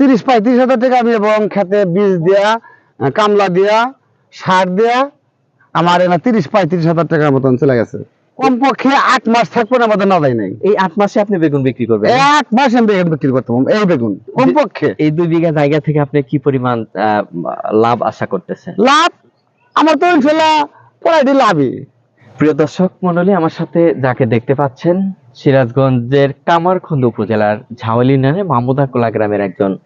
তিরিশ পঁয়ত্রিশ হাজার টাকা আমি এবং খেতে বীজ দেয়া কামলা দেয়া সার দেয়া আমার এনা তিরিশ পঁয়ত্রিশ হাজার টাকার মতন চলে গেছে। কমপক্ষে আট মাস থাকব না আমাদের না দেয় নাই। এই আট মাসে আপনি বেগুন বিক্রি করবেন? এক মাস আমি বেগুন বিক্রি করতাম এই বেগুন কমপক্ষে। এই দুই বিঘা জায়গা থেকে আপনি কি পরিমাণ লাভ আশা করতেছেন? লাভ? আমার তো ইনশাল্লাহ পড়াইটি লাভই। প্রিয় দর্শক মন্ডলী আমার সাথে যাকে দেখতে পাচ্ছেন সিরাজগঞ্জের কামারখন্দ উপজেলার ঝাওয়ালি ইউনিয়নের মামুদাকোলা গ্রামের একজন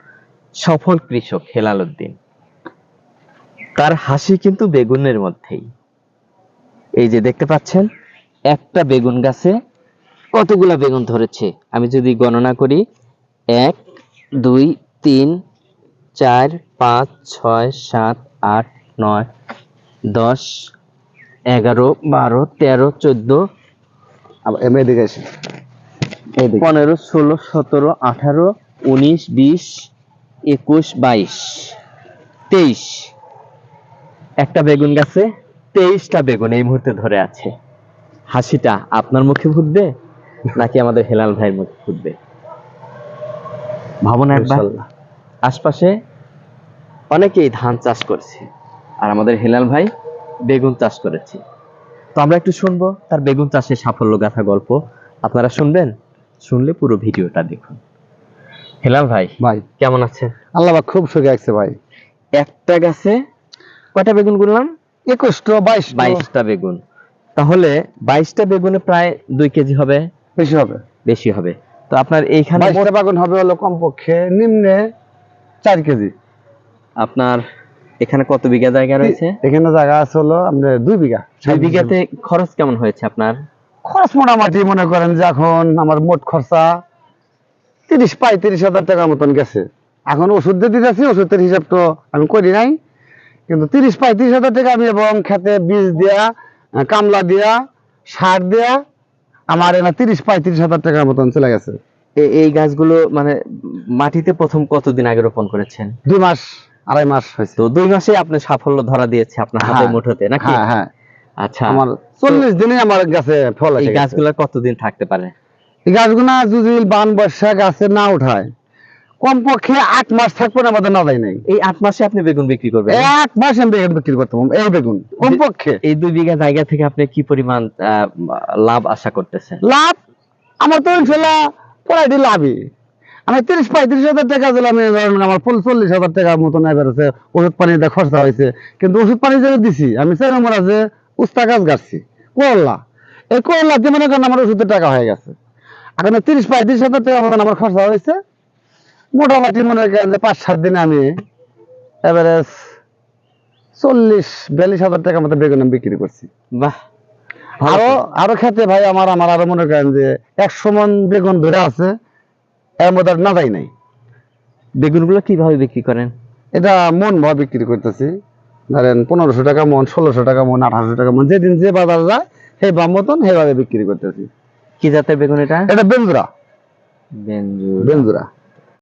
সফল কৃষক হেলাল উদ্দিন। তার হাসি কিন্তু বেগুনের মধ্যেই। এই যে দেখতে পাচ্ছেন, একটা বেগুন গাছে কতগুলা বেগুন ধরেছে? আমি যদি গণনা করি, এক, দুই, তিন, চার, পাঁচ, ছয়, সাত, আট, নয়, দশ, এগারো, বারো, তেরো, চোদ্দ আবার এম এদিকে এইদিকে পনেরো ষোলো সতেরো আঠারো উনিশ বিশ একুশ বাইশ তেইশ। একটা বেগুন গাছে তেইশটা বেগুন এই মুহূর্তে ধরে আছে। হাসিটা আপনার মুখে ফুটবে নাকি আমাদের হেলাল ভাইয়ের মুখে ফুটবে? ভাবনা একবার। আশপাশে অনেকেই ধান চাষ করছে আর আমাদের হেলাল ভাই বেগুন চাষ করেছে। তো আমরা একটু শুনব তার বেগুন চাষের সাফল্য গাথা গল্প। আপনারা শুনবেন? শুনলে পুরো ভিডিওটা দেখুন। হেলাল ভাই ভাই। কেমন আছেন? আল্লাহ খুব সুখে আছে ভাই। একটা গাছে কয়টা বেগুন গুনলাম? একুশটো বাইশ বাইশটা বেগুন। তাহলে বাইশটা বেগুনে প্রায় দুই কেজি হবে? বেশি হবে। বেশি হবে। তো আপনার এইখানে বাগুন হবে হলো কমপক্ষে নিম্নে চার কেজি। আপনার এখানে কত বিঘা জায়গা রয়েছে? এখানে জায়গা আছে হলো আপনার দুই বিঘা। দুই বিঘাতে খরচ কেমন হয়েছে আপনার? খরচ মোটামুটি মনে করেন যে এখন আমার মোট খরচা তিরিশ পঁয়ত্রিশ হাজার টাকার মতন গেছে। এখন ওষুধ দিয়ে দিতেছি ওষুধের হিসাব তো আমি করি নাই। কিন্তু তিরিশ পঁয়ত্রিশ হাজার টাকা আমি এবং খেতে বীজ দেয়া কামলা দেয়া সার দেয়া আমার এনা তিরিশ পঁয়ত্রিশ হাজার টাকার মতন চলে গেছে। এই গাছগুলো মানে মাটিতে প্রথম কতদিন আগে রোপণ করেছেন? দুই মাস। আড়াই মাস হয়েছে। তো দুই মাসে আপনি সাফল্য ধরা দিয়েছে আপনার হাতে হ্যাঁ, মুঠোতে নাকি? হ্যাঁ হ্যাঁ। আচ্ছা। আমার চল্লিশ দিনে আমার গাছে ফল এই গাছগুলো কতদিন থাকতে পারে? এই গাছগুলা যদি বান বর্ষা গাছে না উঠায় কমপক্ষে আট মাস থাকবে না আমাদের না দেয় নাই। এই আট মাসে আপনি বেগুন বিক্রি করবেন? এক মাস আমি বেগুন বিক্রি করতাম এই বেগুন কমপক্ষে। এই দুই বিঘা জায়গা থেকে আপনি কি পরিমাণ লাভ আশা করতেছেন? লাভ আমার তো ইনশাল্লাহ পড়াইটি লাভই। আমি তিরিশ পঁয়ত্রিশ হাজার টাকা দিলে আমি ধরেন আমার ফুল চল্লিশ হাজার টাকার মতন এবার আছে ওষুধ পানিতে খরচা হয়েছে। কিন্তু ওষুধ পানি যেটা দিছি আমি চার নম্বর আছে উস্তা গাছ গাছছি করলা। এই করলা দিয়ে মনে করেন আমার ওষুধের টাকা হয়ে গেছে। এখন তিরিশ পঁয়ত্রিশ হাজার টাকা মতন আমার খরচা হয়েছে। মোটামুটি মনে করেন যে পাঁচ সাত দিনে আমি এবারে চল্লিশ বিয়াল্লিশ হাজার টাকার মতো বেগুন আমি বিক্রি করছি। বাহ আরও আরও খেতে ভাই আমার আমার আরও মনে করেন যে একশো মন বেগুন ধরে আছে। এর মধ্যে আর নাদাই নাই। বেগুনগুলো কীভাবে বিক্রি করেন? এটা মন ভাবে বিক্রি করতেছি। ধরেন পনেরোশো টাকা মন ষোলোশো টাকা মন আঠারোশো টাকা মন যেদিন যে বাজার যায় সেই বাম মতন সেইভাবে বিক্রি করতেছি। কি জাতের বেগুন এটা? এটা বেঞ্জুরা বেঞ্জুর বেঞ্জুরা